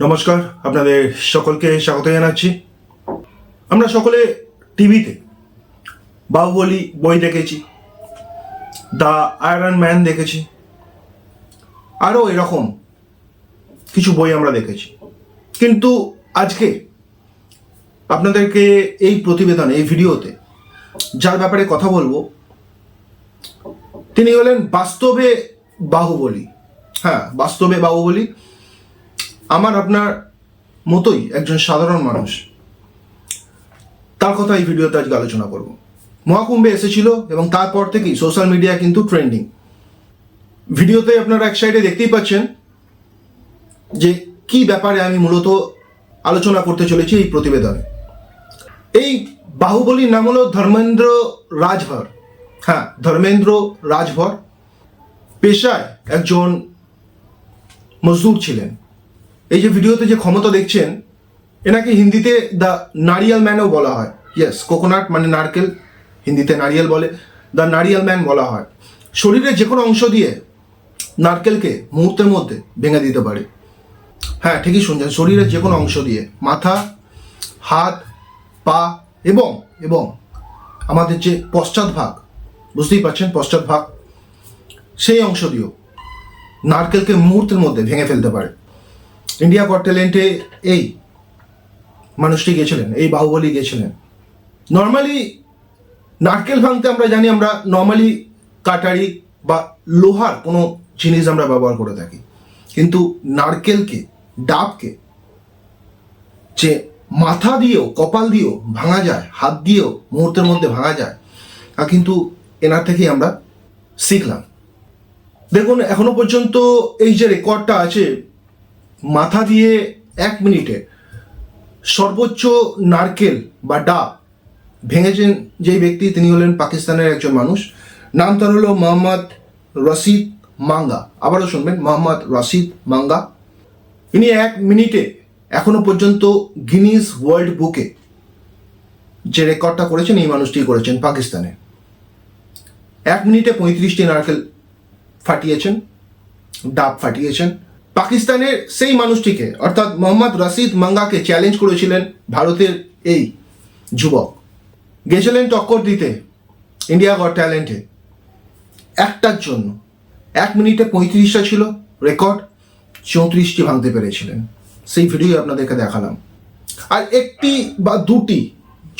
নমস্কার, আপনাদের সকলকে স্বাগত জানাচ্ছি। আমরা সকলে টিভিতে বাহুবলী বই দেখেছি, দ্য আয়রন ম্যান দেখেছি, আরও এরকম কিছু বই আমরা দেখেছি। কিন্তু আজকে আপনাদেরকে এই প্রতিবেদন, এই ভিডিওতে যার ব্যাপারে কথা বলব, তিনি হলেন বাস্তবে বাহুবলী। হ্যাঁ বাস্তবে বাহুবলী। আমার আপনার মতোই একজন সাধারণ মানুষ। তার কথা এই ভিডিওতে আজকে আলোচনা করব। মহাকুম্ভে এসেছিল এবং তারপর থেকেই সোশ্যাল মিডিয়া কিন্তু ট্রেন্ডিং ভিডিওতে আপনারা এক সাইডে দেখতেই পাচ্ছেন যে কি ব্যাপারে আমি মূলত আলোচনা করতে চলেছি এই প্রতিবেদনে। এই বাহুবলীর নাম হলো ধর্মেন্দ্র রাজভর। হ্যাঁ ধর্মেন্দ্র রাজভর পেশায় একজন মজদুর ছিলেন। এই যে ভিডিওতে যে ক্ষমতা দেখছেন, এনাকে হিন্দিতে দ্য নারিয়াল ম্যানও বলা হয়। ইয়েস কোকোনাট মানে নারকেল, হিন্দিতে নারিয়েল বলে। দ্য নারিয়াল ম্যান বলা হয়। শরীরের যে কোনো অংশ দিয়ে নারকেলকে মুহূর্তের মধ্যে ভেঙে দিতে পারে। হ্যাঁ ঠিকই শুনছেন, শরীরের যে কোনো অংশ দিয়ে, মাথা, হাত, পা এবং এবং আমাদের যে পশ্চাৎ ভাগ, বুঝতেই পারছেন, পশ্চাৎ ভাগ, সেই অংশ দিয়েও নারকেলকে মুহূর্তের মধ্যে ভেঙে ফেলতে পারে। ইন্ডিয়া গট ট্যালেন্টে এই মানুষটি গেছিলেন, এই বাহুবলী গেছিলেন। নর্মালি নারকেল ভাঙতে আমরা জানি আমরা নর্মালি কাটারি বা লোহার কোনো জিনিস আমরা ব্যবহার করে থাকি। কিন্তু নারকেলকে, ডাবকে যে মাথা দিয়েও, কপাল দিয়েও ভাঙা যায়, হাত দিয়েও মুহূর্তের মধ্যে ভাঙা যায়, তা কিন্তু এনার থেকেই আমরা শিখলাম। দেখুন, এখনও পর্যন্ত এই যে রেকর্ডটা আছে মাথা দিয়ে এক মিনিটে সর্বোচ্চ নারকেল বা ডাব ভেঙেছেন যেই ব্যক্তি, তিনি হলেন পাকিস্তানের একজন মানুষ। নাম তার হলো মোহাম্মদ রশিদ মাঙ্গা। আবারও শুনবেন, মোহাম্মদ রশিদ মাঙ্গা। ইনি এক মিনিটে এখনও পর্যন্ত গিনিস ওয়ার্ল্ড বুকে যে রেকর্ডটা করেছেন, এই মানুষটি করেছেন পাকিস্তানে। এক মিনিটে পঁয়ত্রিশটি নারকেল ফাটিয়েছেন, ডাব ফাটিয়েছেন। পাকিস্তানের সেই মানুষটিকে, অর্থাৎ মোহাম্মদ রশিদ মাঙ্গাকে চ্যালেঞ্জ করেছিলেন ভারতের এই যুবক। গেছিলেন টক্কর দিতে ইন্ডিয়া গট ট্যালেন্টে একটার জন্য, এক মিনিটে পঁয়ত্রিশটা ছিল রেকর্ড চৌত্রিশটি ভাঙতে পেরেছিলেন। সেই ভিডিও আপনাদেরকে দেখালাম। আর একটি বা দুটি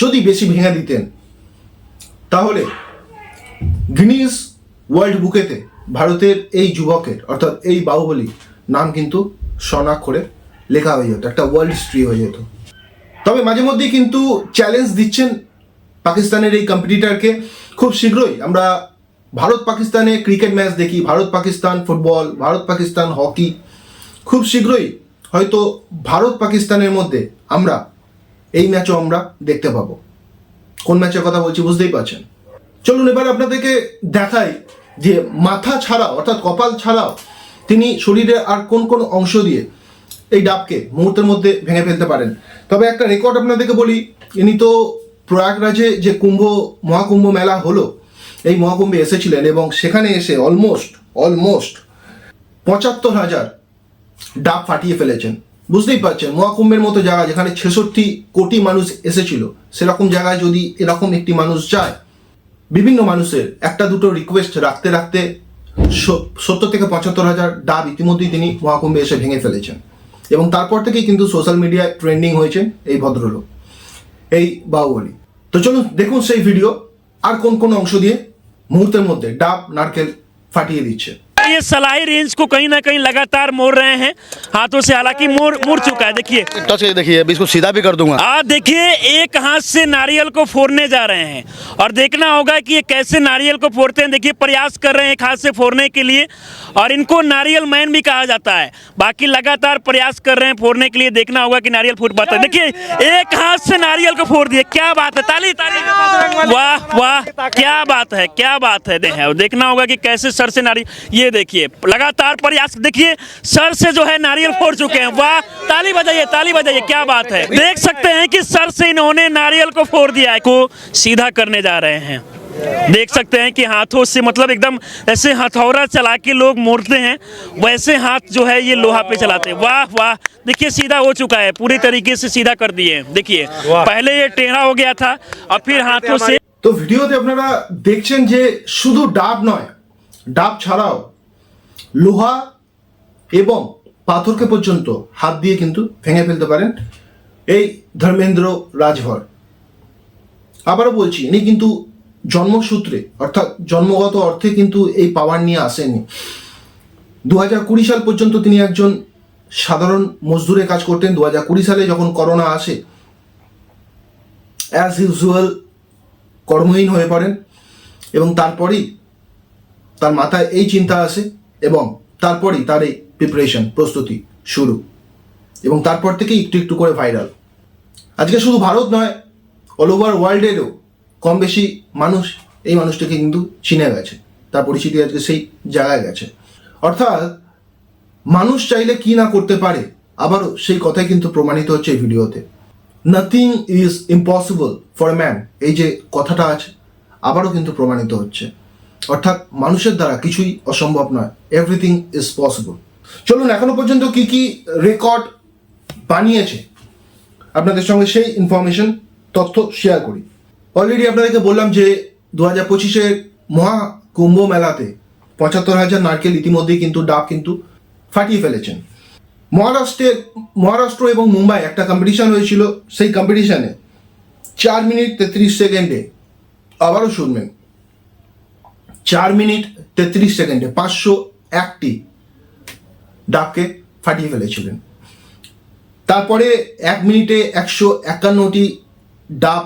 যদি বেশি ভেঙে দিতেন, তাহলে গিনিস ওয়ার্ল্ড বুকেতে ভারতের এই যুবকের, অর্থাৎ এই বাহুবলী নাম কিন্তু স্বর্ণাক্ষরে লেখা হয়ে যেত, একটা ওয়ার্ল্ড হিস্ট্রি হয়ে যেত। তবে মাঝে মধ্যেই কিন্তু চ্যালেঞ্জ দিচ্ছেন পাকিস্তানের এই কম্পিটিটারকে খুব শীঘ্রই। আমরা ভারত পাকিস্তানে ক্রিকেট ম্যাচ দেখি ভারত পাকিস্তান ফুটবল ভারত পাকিস্তান হকি খুব শীঘ্রই হয়তো ভারত পাকিস্তানের মধ্যে আমরা এই ম্যাচও আমরা দেখতে পাবো। কোন ম্যাচের কথা বলছি বুঝতেই পারছেন? চলুন এবার আপনাদেরকে দেখাই যে মাথা ছাড়াও, অর্থাৎ কপাল ছাড়াও তিনি শরীরে আর কোন কোন অংশ দিয়ে এই ডাবকে মুহূর্তের মধ্যে ভেঙে ফেলতে পারেন। তবে একটা রেকর্ড আপনাদেরকে বলি, ইনি তো প্রয়াগরাজে যে কুম্ভ, মহাকুম্ভ মেলা হলো, এই মহাকুম্ভে এসেছিলেন এবং সেখানে এসে অলমোস্ট অলমোস্ট পঁচাত্তর হাজার ডাব ফাটিয়ে ফেলেছেন। বুঝতেই পারছেন, মহাকুম্ভের মতো জায়গা যেখানে ছেষট্টি কোটি মানুষ এসেছিল, সেরকম জায়গায় যদি এরকম একটি মানুষ যায়, বিভিন্ন মানুষের একটা দুটো রিকোয়েস্ট রাখতে রাখতে সত্তর থেকে পঁচাত্তর হাজার ডাব ইতিমধ্যেই তিনি মহাকুম্ভে এসে ভেঙে ফেলেছেন। এবং তারপর থেকেই কিন্তু সোশ্যাল মিডিয়ায় ট্রেন্ডিং হয়েছে এই ভদ্রলোক, এই বাহুবলী। তো চলুন দেখুন সেই ভিডিও আর কোন কোন অংশ দিয়ে মুহূর্তের মধ্যে ডাব, নারকেল ফাটিয়ে দিচ্ছে। ये सलाई रेंज को कहीं ना कहीं लगातार मोड़ रहे हैं। हाथों से हालाँकि मुड़ मुड़ चुका है देखिए। टच देखिए अभी इसको सीधा भी कर दूँगा। आ देखिए एक हाथ से नारियल को फोड़ने जा रहे हैं और देखना होगा कि ये कैसे नारियल को फोड़ते हैं। देखिए प्रयास कर रहे हैं एक हाथ से फोड़ने के लिए और इनको नारियल मैन भी कहा जाता है। बाकी लगातार प्रयास कर रहे हैं फोड़ने के लिए देखना होगा कि नारियल फूट पाता है। देखिए एक हाथ से नारियल को फोड़ दिए क्या बात है ताली ताली। वाह वाह क्या बात है क्या बात है देखना होगा कि कैसे सर से नारियल ये देखिए लगातार प्रयास देखिए सर से जो है नारियल फोड़ चुके हैं वाह ताली बजाइए ताली बजाइए क्या बात है देख सकते हैं कि सर से इन्होंने नारियल को फोड़ दिया है को सीधा करने जा रहे हैं देख सकते हैं कि हाथों से मतलब एकदम ऐसे हथौड़ा चला के लोग मोड़ते हैं वैसे हाथ जो है ये लोहा पे चलाते हैं वाह वाह देखिए सीधा हो चुका है पूरी तरीके से सीधा कर दिए हैं देखिए पहले ये टेढ़ा हो गया था और फिर हाथों से তো ভিডিওতে আপনারা দেখছেন যে শুধু ডাব নয় ডাব ছাড়াও লোহা এবং পাথরকে পর্যন্ত হাত দিয়ে কিন্তু ভেঙে ফেলতে পারেন এই ধর্মেন্দ্র রাজভর। আবারও বলছি, ইনি কিন্তু জন্মসূত্রে, অর্থাৎ জন্মগত অর্থে কিন্তু এই পাওয়ার নিয়ে আসেননি। দু হাজার কুড়ি সাল পর্যন্ত তিনি একজন সাধারণ মজদুরে কাজ করতেন। দু হাজার কুড়ি সালে যখন করোনা আসে অ্যাজ ইউজুয়াল কর্মহীন হয়ে পড়েন এবং তারপরেই তার মাথায় এই চিন্তা আসে এবং তারপরেই তার এই প্রিপারেশন প্রস্তুতি শুরু। এবং তারপর থেকেই একটু একটু করে ভাইরাল আজকে শুধু ভারত নয় অল ওভার ওয়ার্ল্ডেরও কম বেশি মানুষ এই মানুষটাকে কিন্তু চিনে গেছে। তার পরিচিতি আজকে সেই জায়গায় গেছে। অর্থাৎ মানুষ চাইলে কি না করতে পারে, আবারও সেই কথাই কিন্তু প্রমাণিত হচ্ছে এই ভিডিওতে। Nothing is impossible for man এই যে কথাটা আছে, আবারও কিন্তু প্রমাণিত হচ্ছে। অর্থাৎ মানুষের দ্বারা কিছুই অসম্ভব নয়। এভরিথিং ইজ পসিবল চলুন, এখনও পর্যন্ত কি কি রেকর্ড বানিয়েছে? আপনাদের সঙ্গে সেই ইনফরমেশন তথ্য শেয়ার করি। অলরেডি আপনাদেরকে বললাম যে দু হাজার পঁচিশের মহাকুম্ভ মেলাতে পঁচাত্তর হাজার নারকেল ইতিমধ্যেই কিন্তু ডাব কিন্তু ফাটিয়ে ফেলেছেন। মহারাষ্ট্রের মহারাষ্ট্র এবং মুম্বাই একটা কম্পিটিশন হয়েছিল। সেই কম্পিটিশানে চার মিনিট তেত্রিশ সেকেন্ডে আবারও শুনবেন। চার মিনিট তেত্রিশ সেকেন্ডে পাঁচশো একটি ডাবকে ফাটিয়ে ফেলেছিলেন। তারপরে এক মিনিটে একশো একান্নটি ডাব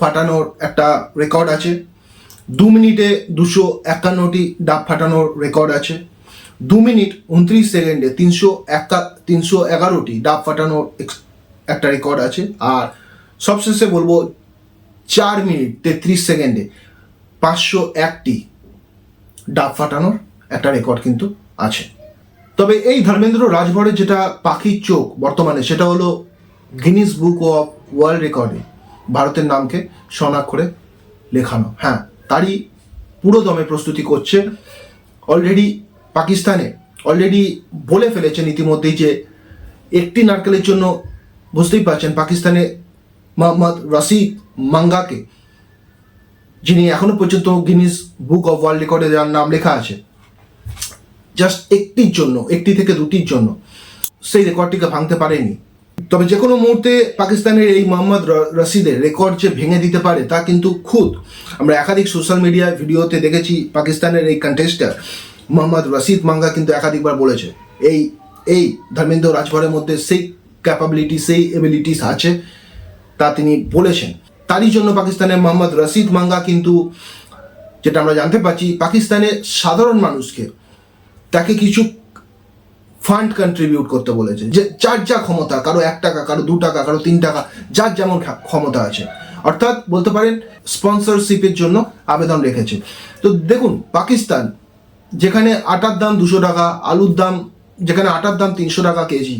ফাটানোর একটা রেকর্ড আছে। দু মিনিটে দুশো একান্নটি ডাব ফাটানোর রেকর্ড আছে। দু মিনিট উনত্রিশ সেকেন্ডে তিনশো একা তিনশো এগারোটি ডাব ফাটানোর একটা রেকর্ড আছে। আর সবশেষে বলব, চার মিনিট তেত্রিশ সেকেন্ডে পাঁচশো একটি ডাব ফাটানোর একটা রেকর্ড কিন্তু আছে। তবে এই ধর্মেন্দ্র রাজভরের যেটা পাখির চোখ বর্তমানে, সেটা হলো গিনিস বুক অফ ওয়ার্ল্ড রেকর্ডে ভারতের নামকে স্বনাক্ষরে লেখানো। হ্যাঁ তারই পুরো দমে প্রস্তুতি করছে। অলরেডি পাকিস্তানে অলরেডি বলে ফেলেছেন ইতিমধ্যেই যে একটি নারকেলের জন্য বুঝতেই পারছেন পাকিস্তানে মোহাম্মদ রশিদ মাঙ্গাকে যিনি এখনও পর্যন্ত গিনিস বুক অফ ওয়ার্ল্ড রেকর্ডে যার নাম লেখা আছে। জাস্ট একটির জন্য, একটি থেকে দুটির জন্য। সেই রেকর্ডটিকে ভাঙতে পারেনি। তবে যে কোনো মুহূর্তে পাকিস্তানের এই মোহাম্মদ রশিদের রেকর্ড যে ভেঙে দিতে পারে তা কিন্তু খুদ। আমরা একাধিক সোশ্যাল মিডিয়া ভিডিওতে দেখেছি পাকিস্তানের এই কন্টেস্টার মোহাম্মদ রশিদ মাঙ্গা কিন্তু একাধিকবার বলেছে, এই এই ধর্মেন্দ্র রাজভরের মধ্যে সেই ক্যাপাবিলিটি সেই এবিলিটিস আছে। তা তিনি বলেছেন। তারই জন্য পাকিস্তানের মোহাম্মদ রশিদ মাঙ্গা কিন্তু, যেটা আমরা জানতে পারছি, পাকিস্তানের সাধারণ মানুষকে তাকে কিছু ফান্ড কন্ট্রিবিউট করতে বলেছে। যে যার যা ক্ষমতা, কারও এক টাকা, কারও দু টাকা, কারও তিন টাকা, যার যেমন ক্ষমতা আছে। অর্থাৎ বলতে পারেন স্পন্সরশিপের জন্য আবেদন রেখেছে। তো দেখুন, পাকিস্তান, যেখানে আটার দাম দুশো টাকা, আলুর দাম, যেখানে আটার দাম তিনশো টাকা কেজি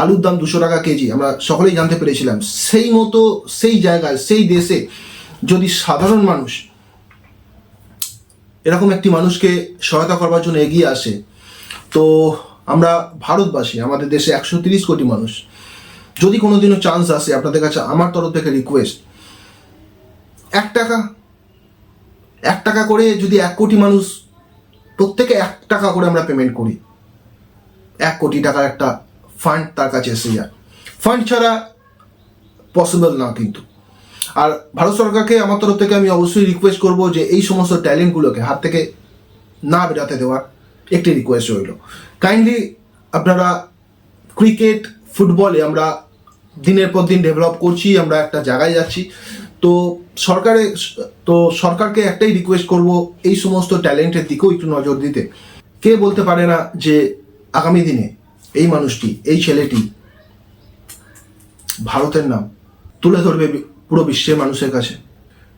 আলুর দাম দুশো টাকা কেজি, আমরা সকলেই জানতে পেরেছিলাম। সেই মতো, সেই জায়গায়, সেই দেশে যদি সাধারণ মানুষ এরকম একটি মানুষকে সহায়তা করবার জন্য এগিয়ে আসে, তো আমরা ভারতবাসী, আমাদের দেশে একশো তিরিশ কোটি মানুষ, যদি কোনোদিনও চান্স আসে, আপনাদের কাছে আমার তরফ থেকে রিকোয়েস্ট এক টাকা এক টাকা করে যদি এক কোটি মানুষ, প্রত্যেকে এক টাকা করে আমরা পেমেন্ট করি। এক কোটি টাকার একটা ফান্ড তার কাছে এসে যায়। ফান্ড ছাড়া পসিবল না কিন্তু। আর ভারত সরকারকে আমার তরফ থেকে আমি অবশ্যই রিকোয়েস্ট করব যে এই সমস্ত ট্যালেন্টগুলোকে হাত থেকে না বেরাতে দেওয়ার একটি রিকোয়েস্ট রইল। কাইন্ডলি আপনারা ক্রিকেট ফুটবলে আমরা দিনের পর দিন ডেভেলপ করছি, আমরা একটা জায়গায় যাচ্ছি। তো সরকারে, তো সরকারকে একটাই রিকোয়েস্ট করব এই সমস্ত ট্যালেন্টের দিকেও একটু নজর দিতে। কে বলতে পারে না যে আগামী দিনে এই মানুষটি, এই ছেলেটি ভারতের নাম তুলে ধরবে পুরো বিশ্বের মানুষের কাছে।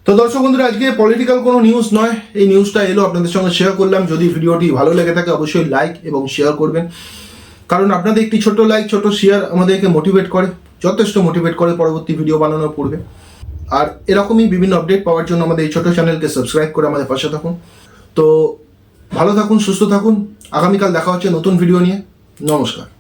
তো দর্শক বন্ধুরা, আজকে পলিটিক্যাল কোনো নিউজ নয়। এই নিউজটা এলো, আপনাদের সঙ্গে শেয়ার করলাম। যদি ভিডিওটি ভালো লেগে থাকে, অবশ্যই লাইক এবং শেয়ার করবেন। কারণ আপনাদের একটি ছোট লাইক ছোট শেয়ার আমাদেরকে মোটিভেট করে, যথেষ্ট মোটিভেট করে পরবর্তী ভিডিও বানানোর পূর্বে। আর এরকমই বিভিন্ন আপডেট পাওয়ার জন্য আমাদের এই ছোট চ্যানেলকে সাবস্ক্রাইব করে আমাদের পাশে থাকুন। তো ভালো থাকুন, সুস্থ থাকুন। আগামীকাল দেখা হচ্ছে নতুন ভিডিও নিয়ে। নমস্কার।